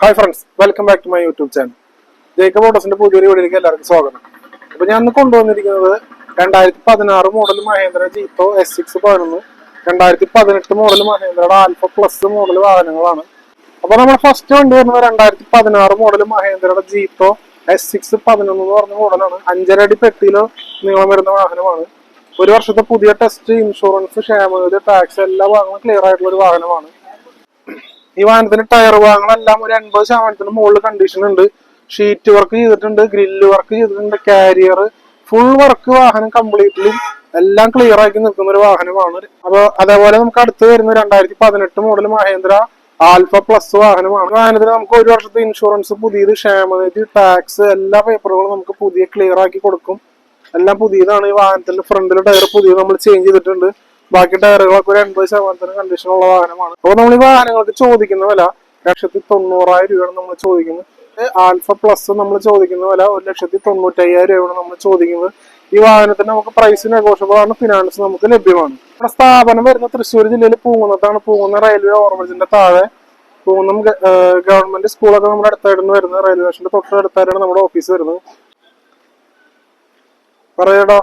Hi friends welcome back to my YouTube channel Jacob ഓട്ടോസിന്റെ പുതിയൊരു വീഡിയോയിലേക്ക് എല്ലാവർക്കും സ്വാഗതം. അപ്പൊ ഞാൻ ഇന്ന് കൊണ്ടുവന്നിരിക്കുന്നത് രണ്ടായിരത്തി പതിനാറ് model Mahindra Jeeto S six പതിനൊന്ന് രണ്ടായിരത്തി പതിനെട്ട് മോഡൽ മഹേന്ദ്രയുടെ ആൽഫ പ്ലസ് മോഡൽ വാഹനങ്ങളാണ്. അപ്പൊ നമ്മൾ ഫസ്റ്റ് വണ്ടി വരുന്നത് രണ്ടായിരത്തി പതിനാറ് മോഡൽ മഹേന്ദ്രയുടെ ജീത്തോ എസ് സിക്സ് പതിനൊന്ന് എന്ന് പറഞ്ഞ മോഡലാണ് അഞ്ചരടി പെട്ടിയിലോ നീളം വരുന്ന വാഹനമാണ്. ഒരു വർഷത്തെ പുതിയ ടെസ്റ്റ് ഇൻഷുറൻസ് ക്ഷേമനിധി ടാക്സ് എല്ലാ ഭാഗങ്ങളും ക്ലിയർ ആയിട്ടുള്ള ഒരു വാഹനമാണ്. ഈ വാഹനത്തിന്റെ ടയർ ഭാഗങ്ങളെല്ലാം ഒരു എൺപത് ശതമാനത്തിന് മുകളിൽ കണ്ടീഷൻ ഉണ്ട്. ഷീറ്റ് വർക്ക് ചെയ്തിട്ടുണ്ട് ഗ്രില്ല് വർക്ക് ചെയ്തിട്ടുണ്ട് കാരിയർ ഫുൾ വർക്ക് വാഹനം കംപ്ലീറ്റ്ലി എല്ലാം ക്ലിയർ ആക്കി നിൽക്കുന്ന ഒരു വാഹനമാണ്. അപ്പൊ അതേപോലെ നമുക്ക് അടുത്ത് വരുന്ന രണ്ടായിരത്തി പതിനെട്ട് മോഡൽ മഹേന്ദ്ര ആൽഫ പ്ലസ് വാഹനമാണ്. വാഹനത്തിന് നമുക്ക് ഒരു വർഷത്തെ ഇൻഷുറൻസ് പുതിയത് ക്ഷേമനിധി ടാക്സ് എല്ലാ പേപ്പറുകളും നമുക്ക് പുതിയ ക്ലിയർ ആക്കി കൊടുക്കും. എല്ലാം പുതിയതാണ് ഈ വാഹനത്തിന്റെ ഫ്രണ്ടിലെ ടയർ പുതിയത് നമ്മൾ ചേഞ്ച് ചെയ്തിട്ടുണ്ട്. ബാക്കി ടയറുകളൊക്കെ ഒരു എൺപത് ശതമാനത്തിന് കണ്ടീഷൻ ഉള്ള വാഹനമാണ്. അപ്പോൾ നമ്മൾ ഈ വാഹനങ്ങൾക്ക് ചോദിക്കുന്ന വില ലക്ഷത്തി തൊണ്ണൂറായിരം രൂപയാണ് നമ്മൾ ചോദിക്കുന്നത്. ആൽഫ പ്ലസ് നമ്മൾ ചോദിക്കുന്ന വില ഒരു ലക്ഷത്തി തൊണ്ണൂറ്റയ്യായിരം രൂപയാണ് നമ്മൾ ചോദിക്കുന്നത്. ഈ വാഹനത്തിന് നമുക്ക് പ്രൈസ് നെഗോഷ്യബിൾ ആണ് ഫിനാൻസ് നമുക്ക് ലഭ്യമാണ്. നമ്മുടെ സ്ഥാപനം വരുന്ന തൃശ്ശൂർ ജില്ലയിൽ പൂങ്ങുന്നതാണ് പൂങ്ങുന്ന റെയിൽവേ ഓവർബ്രിഡ്ജിന്റെ താഴെ പൂങ്ങുന്ന ഗവൺമെന്റ് സ്കൂളൊക്കെ നമ്മുടെ അടുത്തായിരുന്നു വരുന്നത്. റെയിൽവേ സ്റ്റേഷന്റെ തൊട്ടടുത്തായിട്ടാണ് നമ്മുടെ ഓഫീസ് വരുന്നത്. പറയടാ